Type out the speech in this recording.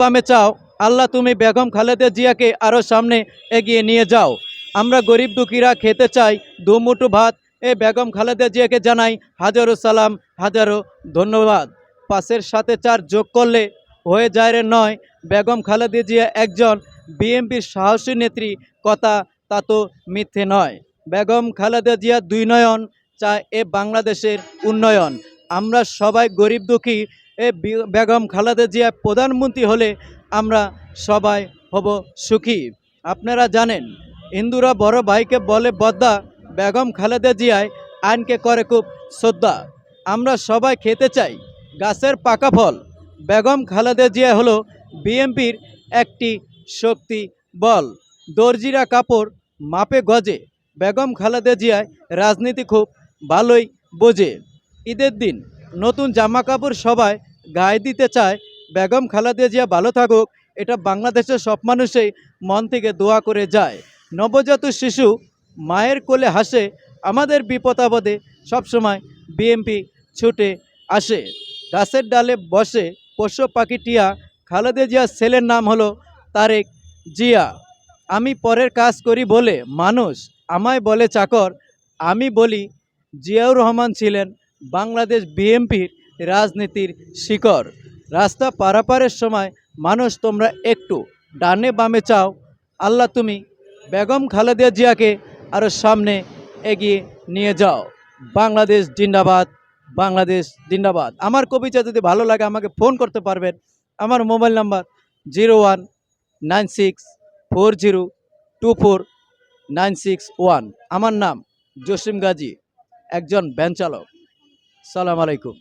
বামে চাও, আল্লাহ তুমি বেগম খালেদা জিয়াকে আরও সামনে এগিয়ে নিয়ে যাও। আমরা গরিব দুঃখীরা খেতে চাই, দুমুঠো ভাত, এ বেগম খালেদা জিয়াকে জানাই হাজারো সালাম, হাজারো ধন্যবাদ। পাশের সাথে চার যোগ করলে হয়ে যায় রে নয়। বেগম খালেদা জিয়া একজন বিএনপির সাহসী নেত্রী, কথা তা তো মিথ্যে নয়। বেগম খালেদা জিয়া দুই নয়ন চায় এ বাংলাদেশের উন্নয়ন। আমরা সবাই গরিব দুঃখী বেগম খালেদা জিয়া প্রধানমন্ত্রী হলে আমরা সবাই হব সুখী। আপনারা জানেন হিন্দুরা বড় ভাইকে বলে বদ্দা, বেগম খালেদা জিয়ায় আইনকে করে খুব শ্রদ্ধা। আমরা সবাই খেতে চাই, গাছের পাকা ফল। বেগম খালেদা জিয়া হলো বিএমপির একটি শক্তি বল। দর্জিরা কাপড় মাপে গজে। বেগম খালেদা জিয়ায় রাজনীতি খুব ভালোই বোঝে। ঈদের দিন নতুন জামা কাপড় সবাই গায়ে দিতে চায়, বেগম খালেদা জিয়া ভালো থাকুক, এটা বাংলাদেশের সব মানুষই মন থেকে দোয়া করে যায়। নবজাত শিশু মায়ের কোলে হাসে, আমাদের বিপদ আপদে সবসময় বিএমপি ছুটে আসে। গাছের ডালে বসে পশু পাখি টিয়া খালেদা জিয়ার ছেলের নাম হলো তারেক জিয়া। আমি পরের কাজ করি বলে মানুষ আমায় বলে চাকর, আমি বলি জিয়াউর রহমান ছিলেন বাংলাদেশ বিএমপির রাজনীতির শিকড়। রাস্তা পারাপারের সময় মানুষ তোমরা একটু ডানে বামে চাও। আল্লাহ তুমি বেগম খালেদা জিয়াকে আরও সামনে এগিয়ে নিয়ে যাও। বাংলাদেশ জিন্দাবাদ বাংলাদেশ জিন্দাবাদ। আমার কবিতা যদি ভালো লাগে আমাকে ফোন করতে পারবেন। আমার mobile number zero one nine six four zero two four nine six one. আমার নাম জসিম গাজী, একজন ভ্যান চালক সালাম আলাইকুম।